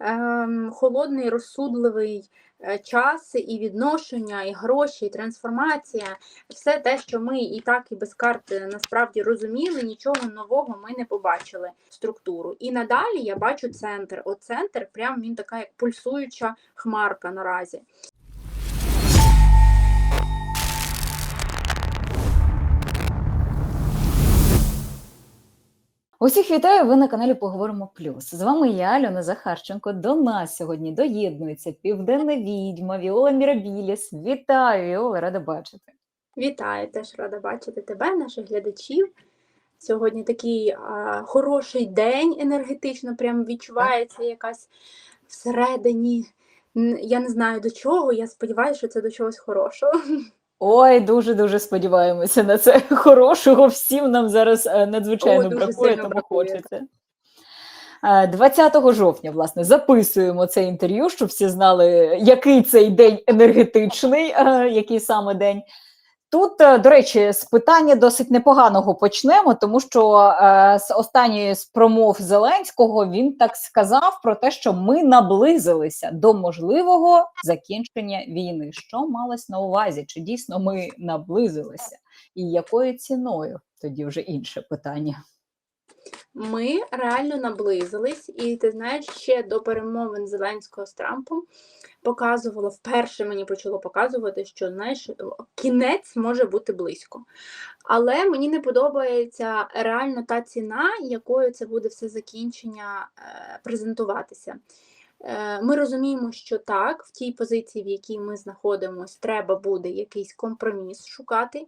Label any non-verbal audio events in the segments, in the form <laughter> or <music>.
ем, холодний, розсудливий е, час і відношення, і гроші, і трансформація, все те, що ми і так, і без карти насправді розуміли, нічого нового ми не побачили структуру. І надалі я бачу центр. От центр, прям він така як пульсуюча хмарка наразі. Усіх вітаю! Ви на каналі Поговоримо Плюс. З вами я, Альона Захарченко. До нас сьогодні доєднується південна відьма Віола Мірабіліс. Вітаю, Віола, рада бачити. Вітаю, теж рада бачити тебе, наших глядачів. Сьогодні такий а, хороший день енергетично, прям відчувається якась всередині. Я не знаю до чого, я сподіваюся, що це до чогось хорошого. Ой, дуже дуже сподіваємося на це <laughs> хорошого. Всім нам зараз е, надзвичайно Ой, бракує тому бракує. хочеться. Е, 20 жовтня, власне, записуємо це інтерв'ю, щоб всі знали, який цей день енергетичний, е, який саме день. Тут, е, до речі, з питання досить непоганого почнемо, тому що е, з останньої з промов Зеленського він так сказав про те, що ми наблизилися до можливого закінчення війни. Що малось на увазі? Чи дійсно ми наблизилися? І якою ціною? Тоді вже інше питання. Ми реально наблизились, і ти знаєш, ще до перемовин Зеленського з Трампом показувало, вперше мені почало показувати, що знаєш, кінець може бути близько. Але мені не подобається реально та ціна, якою це буде все закінчення е, презентуватися. Е, Ми розуміємо, що так, в тій позиції, в якій ми знаходимося, треба буде якийсь компроміс шукати.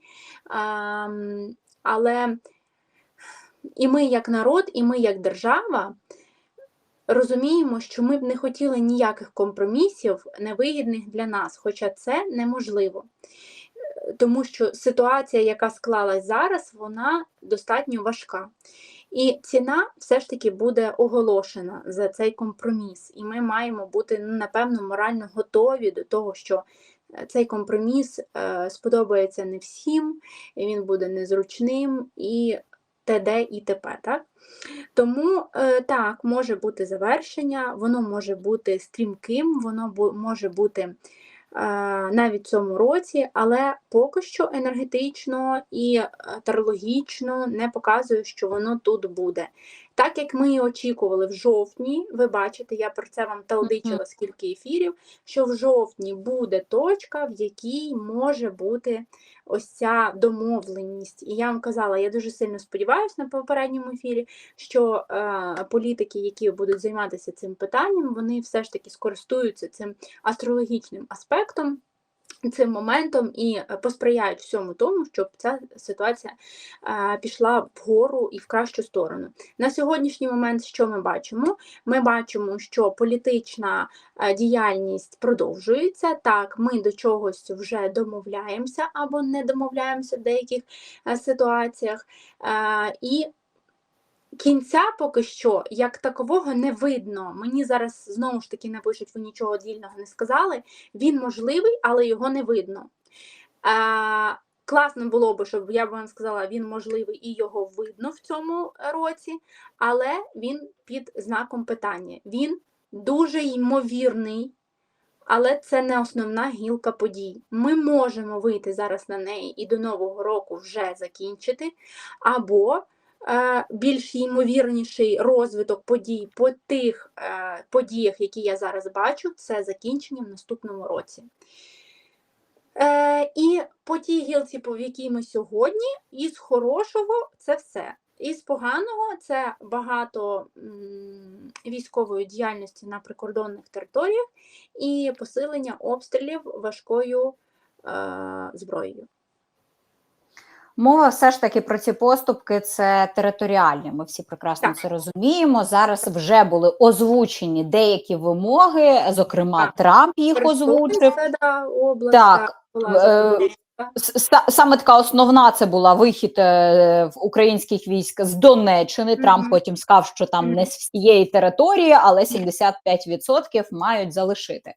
Але і ми, як народ, і ми, як держава, розуміємо, що ми б не хотіли ніяких компромісів невигідних для нас, хоча це неможливо. Тому що ситуація, яка склалась зараз, вона достатньо важка. І ціна все ж таки буде оголошена за цей компроміс. І ми маємо бути, ну, напевно, морально готові до того, що е, цей компроміс е, сподобається не всім, він буде незручним і т.д. і т.п. Так? Тому е, так, може бути завершення, воно може бути стрімким, воно може бути е, навіть в цьому році, але поки що енергетично і е, тарологічно не показує, що воно тут буде. Так як ми і очікували в жовтні, ви бачите, я про це вам талдичила скільки ефірів, що в жовтні буде точка, в якій може бути ось ця домовленість. І я вам казала, я дуже сильно сподіваюся на попередньому ефірі, що е, політики, які будуть займатися цим питанням, вони все ж таки скористуються цим астрологічним аспектом. Цим моментом і е, посприяють всьому тому, щоб ця ситуація е, пішла вгору і в кращу сторону. На сьогоднішній момент, що ми бачимо? Ми бачимо, що політична е, діяльність продовжується. Так, ми до чогось вже домовляємося або не домовляємося в деяких ситуаціях. І кінця поки що як такового не видно. Мені зараз знову ж таки напишуть, ви нічого дільного не сказали. Він можливий, але його не видно. Е, Класно було б, щоб я б вам сказала, він можливий і його видно в цьому році, але він під знаком питання. Він дуже ймовірний, але це не основна гілка подій. Ми можемо вийти зараз на неї і до Нового року вже закінчити, або більш ймовірніший розвиток подій по тих е, подіях, які я зараз бачу, це закінчення в наступному році. Е, і по тій гілці, по якій ми сьогодні, із хорошого це все. Із поганого це багато військової діяльності на прикордонних територіях і посилення обстрілів важкою е, зброєю. Мова все ж таки про ці поступки це територіальні. Ми всі прекрасно Так. це розуміємо. Зараз вже були озвучені деякі вимоги, зокрема, Так. Трамп їх озвучив. Область, Так, була саме така основна це була вихід е, в українських військ з Донеччини. Трамп потім сказав, що там не з всієї території, але 75% мають залишити.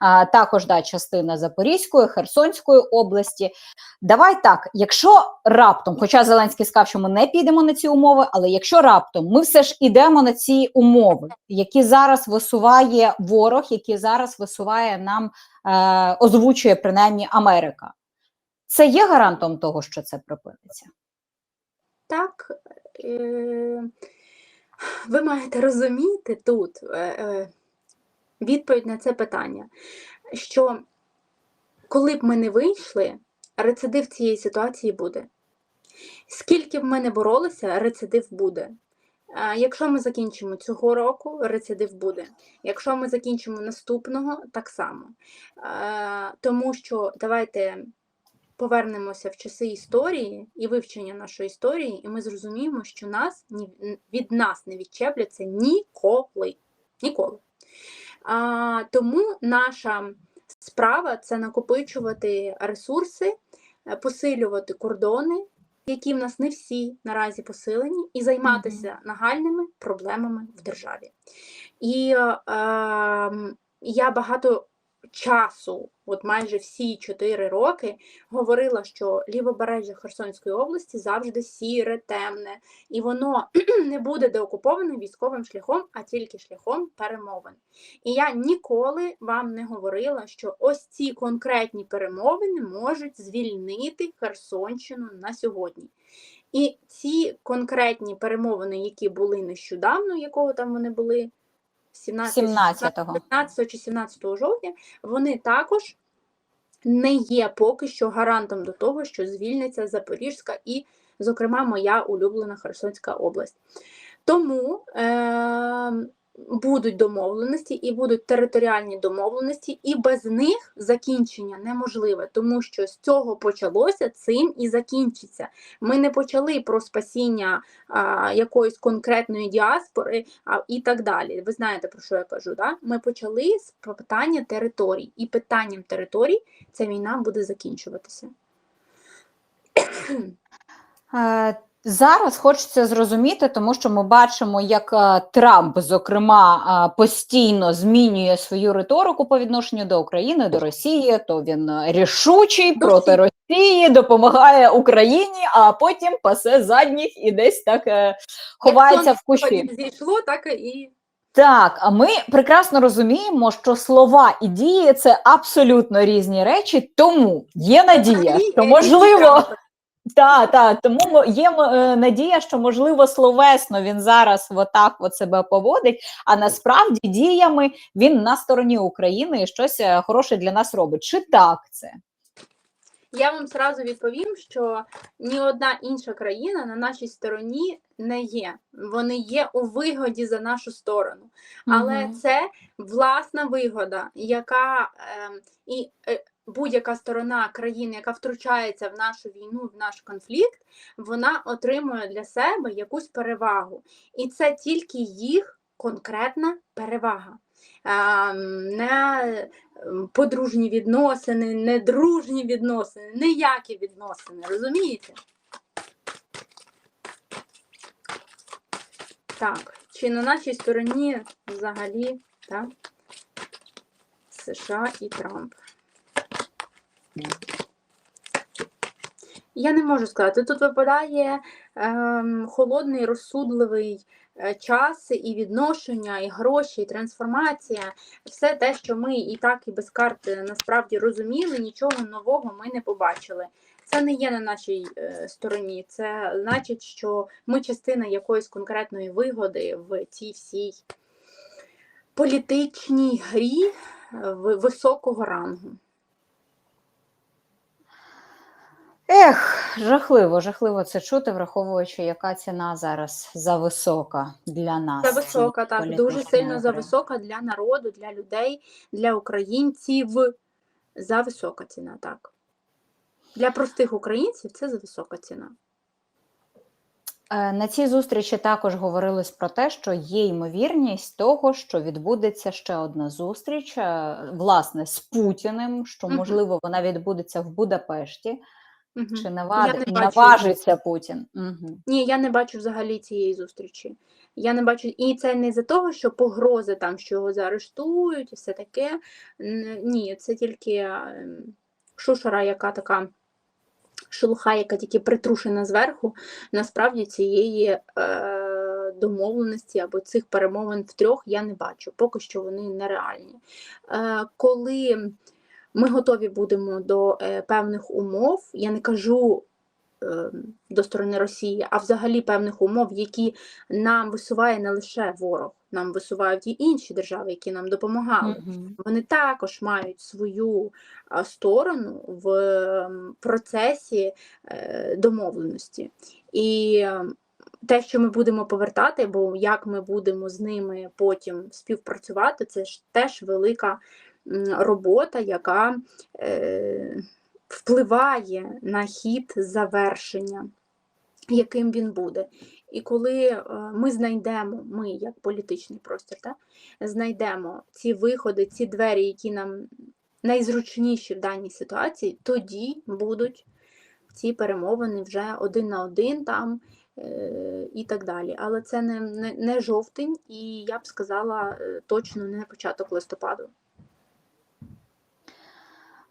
А, також да, частина Запорізької, Херсонської області. Давай так, якщо раптом, хоча Зеленський сказав, що ми не підемо на ці умови, але якщо раптом ми все ж ідемо на ці умови, які зараз висуває ворог, які зараз висуває нам, е, озвучує принаймні Америка. Це є гарантом того, що це припиниться? Так, е, ви маєте розуміти тут е, е, відповідь на це питання, що коли б ми не вийшли, рецидив цієї ситуації буде. Скільки б ми не боролися, рецидив буде. Якщо ми закінчимо цього року, рецидив буде. Якщо ми закінчимо наступного, так само. Тому що давайте повернемося в часи історії і вивчення нашої історії, і ми зрозуміємо, що нас від нас не відчепляться ніколи. Ніколи. А, тому наша справа це накопичувати ресурси, е, посилювати кордони, які в нас не всі наразі посилені, і займатися нагальними проблемами в державі. І е, ем, я багато часу, от майже всі чотири роки, говорила, що лівобережжя Херсонської області завжди сіре, темне, і воно <clears throat> не буде деокуповане військовим шляхом, а тільки шляхом перемовин. І я ніколи вам не говорила, що ось ці конкретні перемовини можуть звільнити Херсонщину на сьогодні. І ці конкретні перемовини, які були нещодавно, якого там вони були 17, 17-го. 15 чи 17 жовтня, вони також не є поки що гарантом до того, що звільниться Запорізька і, зокрема, моя улюблена Херсонська область. Тому е- будуть домовленості і будуть територіальні домовленості, і без них закінчення неможливе, тому що з цього почалося, цим і закінчиться. Ми не почали про спасіння а, якоїсь конкретної діаспори а, і так далі. Ви знаєте, про що я кажу? Да? Ми почали з питання територій, і питанням територій ця війна буде закінчуватися. Зараз хочеться зрозуміти, тому що ми бачимо, як е, Трамп, зокрема, е, постійно змінює свою риторику по відношенню до України, до Росії. То він е, рішучий проти Росії, допомагає Україні, а потім пасе задніх і десь так ховається в кущі. Зійшло, так і Так, а ми прекрасно розуміємо, що слова і дії це абсолютно різні речі, тому є надія, що можливо. Так, так, тому є е, надія, що можливо словесно він зараз отак от себе поводить, а насправді діями він на стороні України і щось е, хороше для нас робить. Чи так це? Я вам зразу відповім, що ні одна інша країна на нашій стороні не є. Вони є у вигоді за нашу сторону. Але Мгм. це власна вигода, яка ем, і е, будь-яка сторона країни, яка втручається в нашу війну, в наш конфлікт, вона отримує для себе якусь перевагу. І це тільки їх конкретна перевага. Ем, не ем, подружні відносини, не дружні відносини, ніякі відносини, розумієте? Так, чи на нашій стороні взагалі так, США і Трамп? Я не можу сказати. Тут випадає ем, холодний, розсудливий е, час і відношення, і гроші, і трансформація. Все те, що ми і так, і без карти насправді розуміли, нічого нового ми не побачили. Це не є на нашій е, стороні. Це значить, що ми частина якоїсь конкретної вигоди в цій всій політичній грі е, високого рангу. Ех, жахливо, жахливо це чути, враховуючи, яка ціна зараз зависока для нас. За висока, так, дуже сильно за грі. висока для народу, для людей, для українців. За висока ціна, так. Для простих українців це за висока ціна. Е, На цій зустрічі також говорилось про те, що є ймовірність того, що відбудеться ще одна зустріч, е, власне, з Путіним, що можливо вона відбудеться в Будапешті. Мгм. Чи навад... не бачу. наважиться Путін? Угу. Ні, я не бачу взагалі цієї зустрічі. Я не бачу, і це не за того, що погрози там, що його заарештують, і все таке. Ні, це тільки ем, шушера, яка така шелуха, яка тільки притрушена зверху. Насправді цієї е, домовленості або цих перемовин втрьох я не бачу. Поки що вони нереальні. Е, коли ми готові будемо до е, певних умов, я не кажу е, до сторони Росії, а взагалі певних умов, які нам висуває не лише ворог, нам висувають і інші держави, які нам допомагали. Вони також мають свою сторону в процесі е, домовленості. І те, що ми будемо повертати, бо як ми будемо з ними потім співпрацювати, це ж теж велика робота, яка е, впливає на хід завершення, яким він буде. І коли е, ми знайдемо, ми як політичний простір, та, знайдемо ці виходи, ці двері, які нам найзручніші в даній ситуації, тоді будуть ці перемовини вже один на один там е, і так далі. Але це не, не, не жовтень, і я б сказала точно не початок листопаду.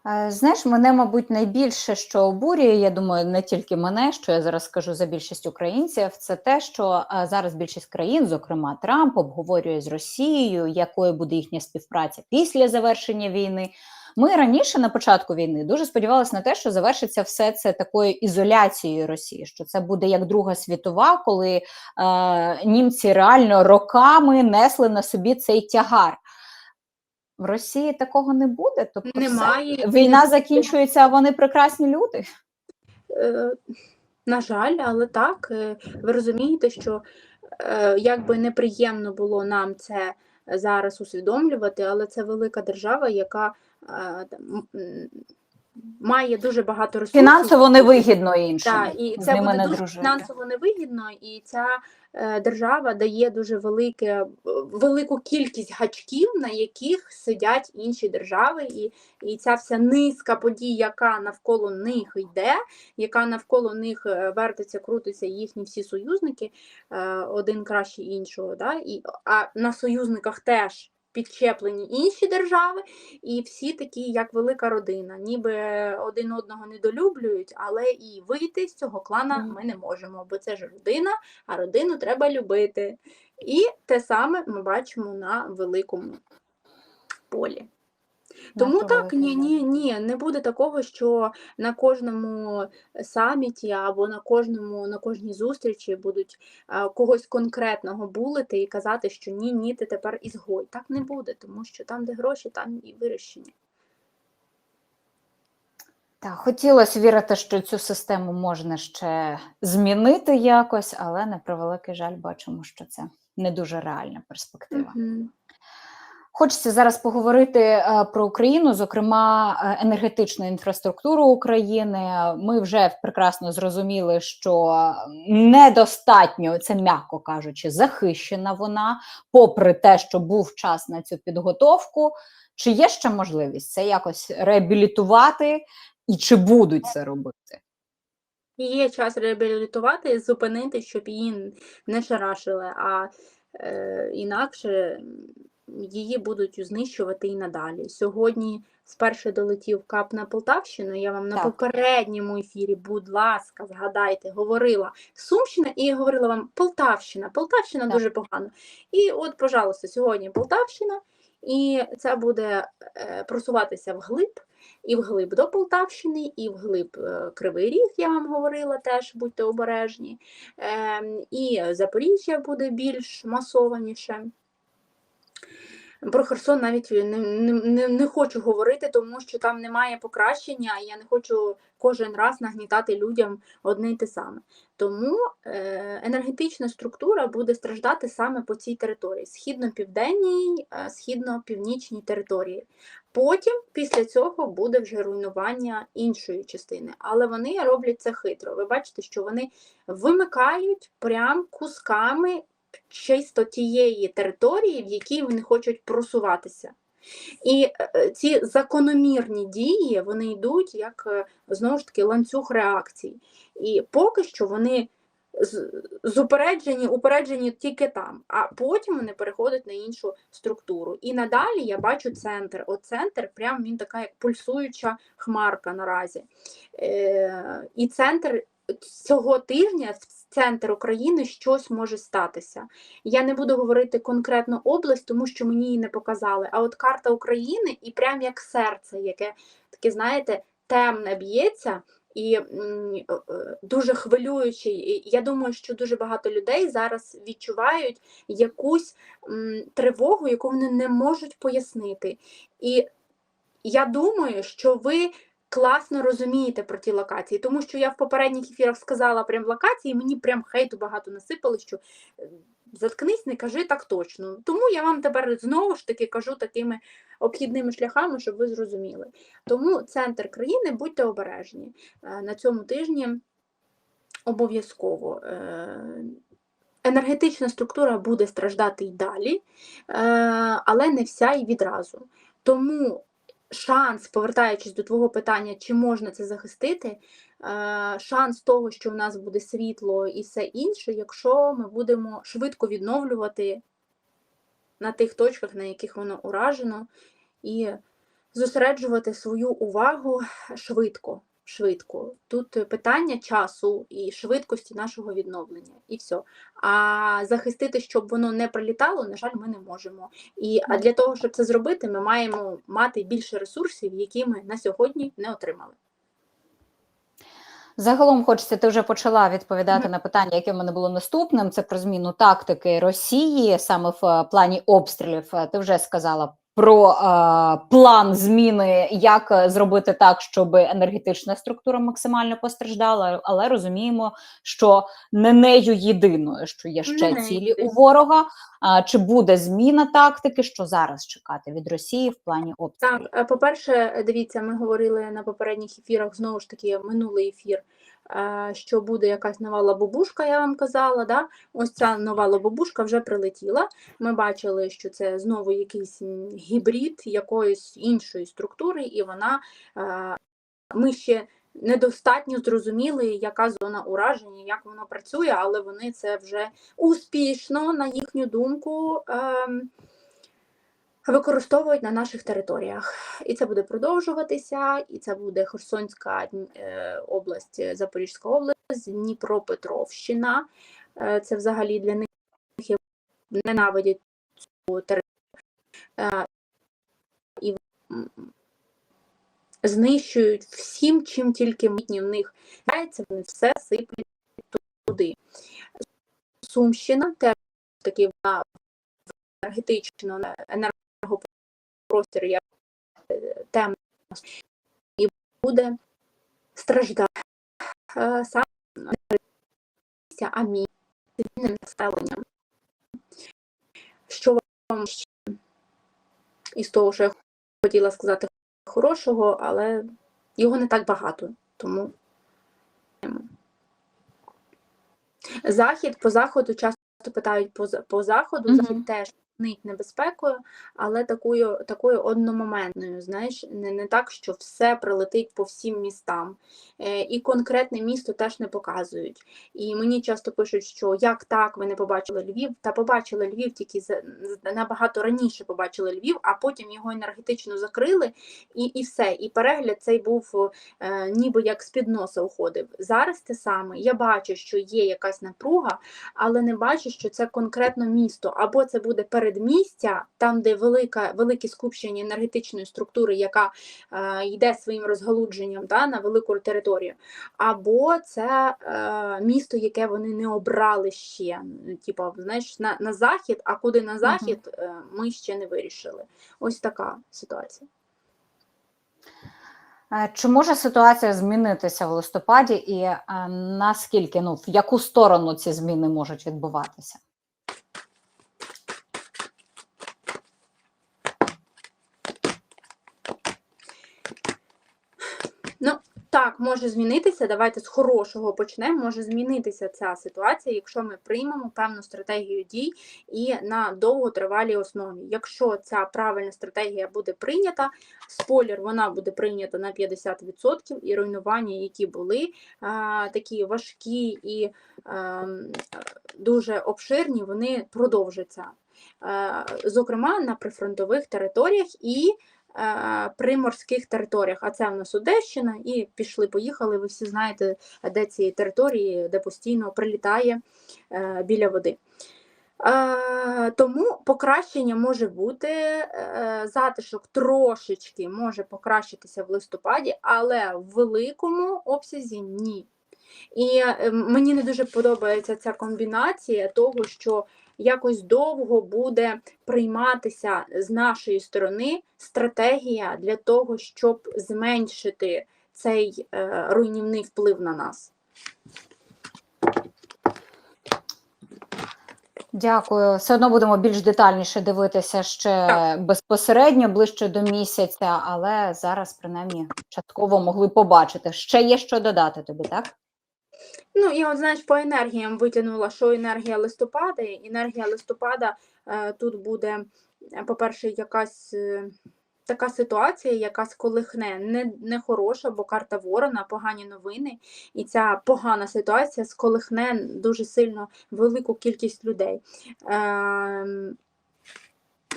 Е, Знаєш, мене, мабуть, найбільше, що обурює, я думаю, не тільки мене, що я зараз скажу за більшість українців, це те, що е, зараз більшість країн, зокрема Трамп, обговорює з Росією, якою буде їхня співпраця після завершення війни. Ми раніше на початку війни дуже сподівалися на те, що завершиться все це такою ізоляцією Росії, що це буде як Друга світова, коли е, німці реально роками несли на собі цей тягар. В Росії такого не буде. Тобто. Немає Все. Війна закінчується, а вони прекрасні люди. Е, На жаль, але так, е, ви розумієте, що е, як би неприємно було нам це зараз усвідомлювати, але це велика держава, яка має дуже багато ресурсів. Фінансово невигідно іншим. Так, і це буде не дуже дружити. фінансово невигідно, і ця е, держава дає дуже велике, е, велику кількість гачків, на яких сидять інші держави, і, і ця вся низка подій, яка навколо них йде, яка навколо них е, вертиться, крутиться їхні всі союзники, е, один краще іншого. Да? І, а на союзниках теж. Підчеплені інші держави, і всі такі, як велика родина, ніби один одного недолюблюють, але і вийти з цього клана ми не можемо, бо це ж родина, а родину треба любити. І те саме ми бачимо на великому полі. Тому так, ні, ні, ні, не буде такого, що на кожному саміті або на кожному, на кожній зустрічі будуть а, когось конкретного булити і казати, що ні, ні, ти тепер ізгой. Так не буде, тому що там, де гроші, там і вирощення. Так, хотілося вірити, що цю систему можна ще змінити якось, але на превеликий жаль, бачимо, що це не дуже реальна перспектива. Мгм. Хочеться зараз поговорити е, про Україну, зокрема е, енергетичну інфраструктуру України. Ми вже прекрасно зрозуміли, що недостатньо, це м'яко кажучи, захищена вона, попри те, що був час на цю підготовку. Чи є ще можливість це якось реабілітувати, і чи будуть це робити? Є час реабілітувати, зупинити, щоб її не шарашили, а е, інакше її будуть знищувати і надалі. Сьогодні вперше долетів кап на Полтавщину. Я вам на попередньому ефірі, будь ласка, згадайте, говорила Сумщина і говорила вам Полтавщина. Полтавщина Так. дуже погано. І от, пожалуйста, сьогодні Полтавщина, і це буде е, просуватися вглиб і вглиб до Полтавщини, і вглиб е, Кривий Ріг, я вам говорила, теж будьте обережні. Ем, І Запоріжжя буде більш масованіше. Про Херсон навіть не, не, не, не хочу говорити, тому що там немає покращення, і я не хочу кожен раз нагнітати людям одне й те саме. Тому е, енергетична структура буде страждати саме по цій території: східно-південній, е, східно-північній території. Потім, після цього, буде вже руйнування іншої частини. Але вони роблять це хитро. Ви бачите, що вони вимикають прям кусками чисто тієї території, в якій вони хочуть просуватися. І е, ці закономірні дії вони йдуть як е, знову ж таки ланцюг реакцій. І поки що вони зупереджені, упереджені тільки там, а потім вони переходять на іншу структуру. І надалі я бачу центр. От центр, прям він така як пульсуюча хмарка наразі. Е, і центр цього тижня центр України щось може статися. Я не буду говорити конкретно область, тому що мені її не показали. А от карта України і прям як серце, яке таке, знаєте, темне б'ється. І е, е, дуже хвилюючий. Я думаю, що дуже багато людей зараз відчувають якусь тривогу, яку вони не можуть пояснити. І я думаю, що ви класно розумієте про ті локації, тому що я в попередніх ефірах сказала прям локації, і мені прям хейту багато насипали, що е, заткнись, не кажи так точно. Тому я вам тепер знову ж таки кажу такими обхідними шляхами, щоб ви зрозуміли. Тому центр країни, будьте обережні Е, на цьому тижні обов'язково. е, Енергетична структура буде страждати й далі, але не вся і відразу. Тому шанс, повертаючись до твого питання, чи можна це захистити, е, шанс того, що в нас буде світло і все інше, якщо ми будемо швидко відновлювати на тих точках, на яких воно уражено, і зосереджувати свою увагу швидко. Швидко. Тут питання часу і швидкості нашого відновлення, і все. А захистити, щоб воно не прилітало, на жаль, ми не можемо. І а для того, щоб це зробити, ми маємо мати більше ресурсів, які ми на сьогодні не отримали. Загалом хочеться, ти вже почала відповідати на питання, яке в мене було наступним. Це про зміну тактики Росії саме в е, плані обстрілів. Е, Ти вже сказала про е, план зміни, як е, зробити так, щоб енергетична структура максимально постраждала, але розуміємо, що не нею єдиною, що є ще Не цілі у ворога. А чи буде зміна тактики? Що зараз чекати від Росії в плані обстрілів? Так, е, по-перше, дивіться, ми говорили на попередніх ефірах, знову ж таки, минулий ефір, що буде якась нова лабобушка, я вам казала. Да? Ось ця нова лабобушка вже прилетіла. Ми бачили, що це знову якийсь гібрид якоїсь іншої структури, і вона ми ще недостатньо зрозуміли, яка зона ураження, як воно працює, але вони це вже успішно, на їхню думку. Використовують на наших територіях. І це буде продовжуватися, і це буде Херсонська е, область, е, Запорізька область, Дніпропетровщина. Е, Це взагалі для них ненавидять цю територію. І знищують всім, чим тільки митні в них дається, вони все сиплять туди. Сумщина теж таки вона енергетично енергопростір як е, темна і буде страждати е, енергетичність, а мій цивільним населенням. Що вам ще із того, що я хотіла сказати хорошого, але його не так багато, тому Захід по заходу часто питають по, по заходу. Мгм. Захід теж небезпекою, але такою, такою одномоментною. Знаєш, не, не так, що все прилетить по всім містам. Е, і конкретне місто теж не показують. І мені часто пишуть, що як так, ви не побачили Львів, та побачили Львів тільки набагато раніше побачили Львів, а потім його енергетично закрили, і, і все. І перегляд цей був е, ніби як з-під носа уходив. Зараз те саме. Я бачу, що є якась напруга, але не бачу, що це конкретно місто. Або це буде перед передмістя, там, де велика, велике скупчення енергетичної структури, яка е, йде своїм розгалудженням да, на велику територію, або це е, місто, яке вони не обрали ще. Типа, знаєш, на, на захід, а куди на захід, е, ми ще не вирішили. Ось така ситуація. Е, Чи може ситуація змінитися в листопаді, і е, наскільки ну в яку сторону ці зміни можуть відбуватися? Ну, так, може змінитися. Давайте з хорошого почнемо. Може змінитися ця ситуація, якщо ми приймемо певну стратегію дій і на довготривалій основі. Якщо ця правильна стратегія буде прийнята, спойлер, вона буде прийнята на 50%, і руйнування, які були такі важкі і а, дуже обширні, вони продовжаться. Е, Зокрема, на прифронтових територіях і е, приморських територіях. А це в нас Одещина, і пішли-поїхали. Ви всі знаєте, де ці території, де постійно прилітає е, біля води. Тому покращення може бути, е, затишок трошечки може покращитися в листопаді, але в великому обсязі ні. І е, мені не дуже подобається ця комбінація того, що якось довго буде прийматися з нашої сторони стратегія для того, щоб зменшити цей е, руйнівний вплив на нас. Дякую. Все одно будемо більш детальніше дивитися ще безпосередньо ближче до місяця, але зараз принаймні частково могли побачити. Ще є що додати тобі, так? Ну, я от, знаєш, по енергіям витягнула, що енергія листопада. Енергія листопада е, тут буде, е, по-перше, якась е, така ситуація, яка сколихне не, не хороша, бо карта ворона, погані новини. І ця погана ситуація сколихне дуже сильно велику кількість людей. Е,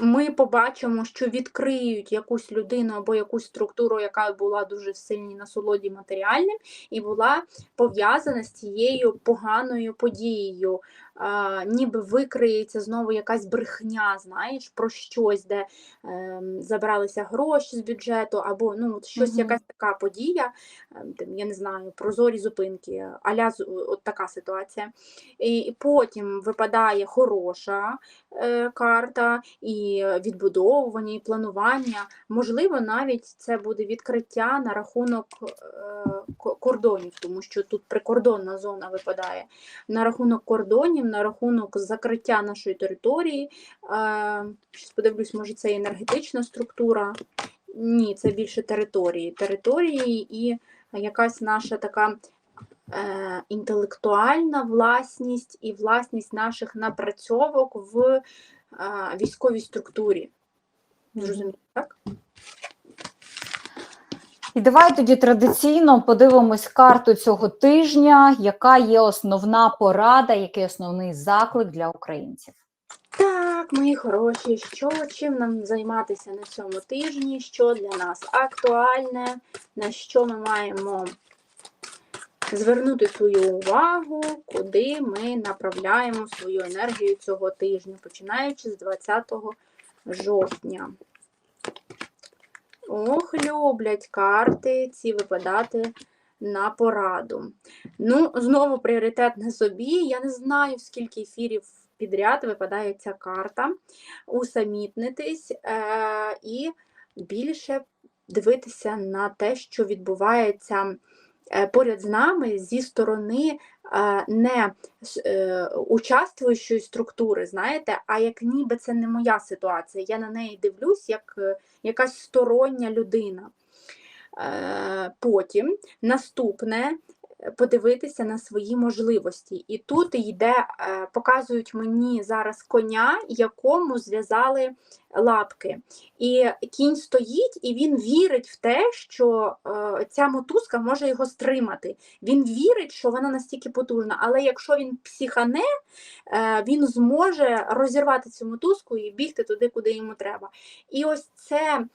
ми побачимо, що відкриють якусь людину або якусь структуру, яка була дуже в сильній насолоді матеріальним, і була пов'язана з цією поганою подією. А, ніби викриється знову якась брехня, знаєш, про щось, де е, забралися гроші з бюджету, або ну, щось, Мгм. якась така подія, е, я не знаю, прозорі зупинки, аля от така ситуація. І, і потім випадає хороша е, карта, і відбудовування, і планування. Можливо, навіть це буде відкриття на рахунок е, кордонів, тому що тут прикордонна зона випадає. На рахунок кордонів, на рахунок закриття нашої території. Щас подивлюсь, може, це енергетична структура. Ні, це більше території. Території і якась наша така е, інтелектуальна власність і власність наших напрацьовок в військовій структурі. Зрозуміло, так? І давай тоді традиційно подивимось карту цього тижня, яка є основна порада, який основний заклик для українців. Так, мої хороші, що чим нам займатися на цьому тижні, що для нас актуальне, на що ми маємо звернути свою увагу, куди ми направляємо свою енергію цього тижня, починаючи з 20 жовтня. Ох, люблять карти ці випадати на пораду. Ну, знову пріоритет на собі. Я не знаю, скільки ефірів підряд випадає ця карта. Усамітнитись е- і більше дивитися на те, що відбувається поряд з нами зі сторони е, не е, участвуючої структури, знаєте, а як ніби це не моя ситуація. Я на неї дивлюсь як е, якась стороння людина. Е, Потім наступне е, подивитися на свої можливості. І тут йде, е, показують мені зараз коня, якому зв'язали лапки. І кінь стоїть, і він вірить в те, що е, ця мотузка може його стримати. Він вірить, що вона настільки потужна, але якщо він психане, е, він зможе розірвати цю мотузку і бігти туди, куди йому треба. І ось це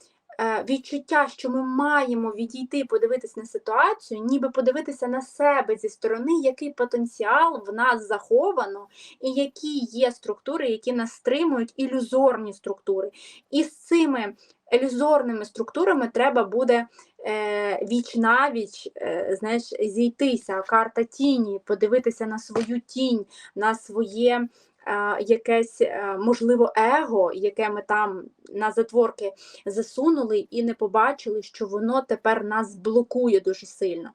відчуття, що ми маємо відійти, подивитися на ситуацію, ніби подивитися на себе зі сторони, який потенціал в нас заховано, і які є структури, які нас стримують, ілюзорні структури. І з цими ілюзорними структурами треба буде е, віч навіч е, знаєш, зійтися, карта тіні, подивитися на свою тінь, на своє. Е, Якесь е, можливо его, яке ми там на затворки засунули і не побачили, що воно тепер нас блокує дуже сильно.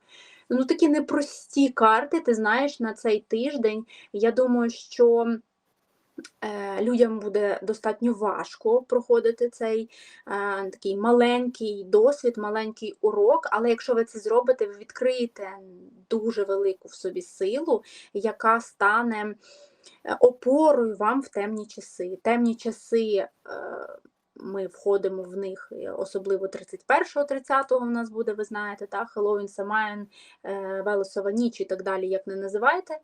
Ну такі непрості карти, ти знаєш, на цей тиждень. Я думаю, що е, людям буде достатньо важко проходити цей е, такий маленький досвід, маленький урок. Але якщо ви це зробите, ви відкриєте дуже велику в собі силу, яка стане опорою вам в темні часи. Темні часи. Е, ми входимо в них, е, особливо 31-го, 30-го в нас буде, ви знаєте, так, Хеллоуін, Самайн, е, Велесова ніч і так далі, як не називаєте.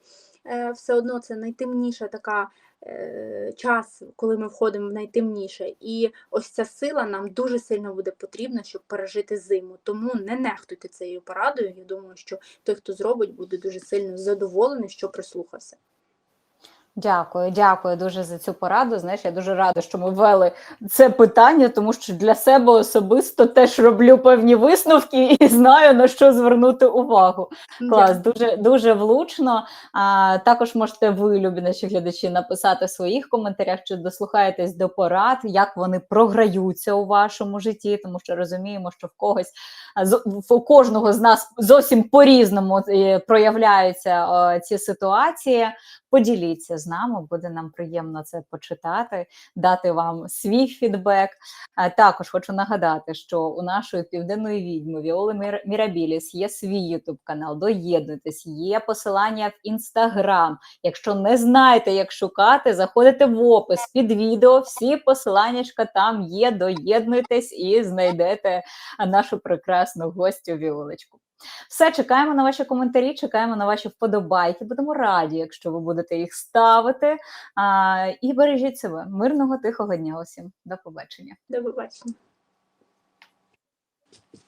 Е, Все одно це найтемніша така е, час, коли ми входимо в найтемніше. І ось ця сила нам дуже сильно буде потрібна, щоб пережити зиму. Тому не нехтуйте цією порадою. Я думаю, що той, хто зробить, буде дуже сильно задоволений, що прислухався. Дякую, дякую дуже за цю пораду. Знаєш, я дуже рада, що ми ввели це питання, тому що для себе особисто теж роблю певні висновки і знаю на що звернути увагу. Клас, дуже дуже влучно. А, також можете ви, любі наші глядачі, написати в своїх коментарях, чи дослухаєтесь до порад, як вони програються у вашому житті, тому що розуміємо, що в когось у кожного з нас зовсім по-різному е, проявляються ці ситуації. Поділіться з нами, буде нам приємно це почитати, дати вам свій фідбек. Також хочу нагадати, що у нашої південної відьми Віоли Мірабіліс є свій ютуб канал. Доєднуйтесь, є посилання в інстаграм. Якщо не знаєте, як шукати, заходите в опис під відео. Всі посилання там є. Доєднуйтесь і знайдете нашу прекрасну гостю Віолочку. Все, чекаємо на ваші коментарі, чекаємо на ваші вподобайки. Будемо раді, якщо ви будете їх ставити. А, і бережіть себе. Мирного тихого дня усім. До побачення. До побачення.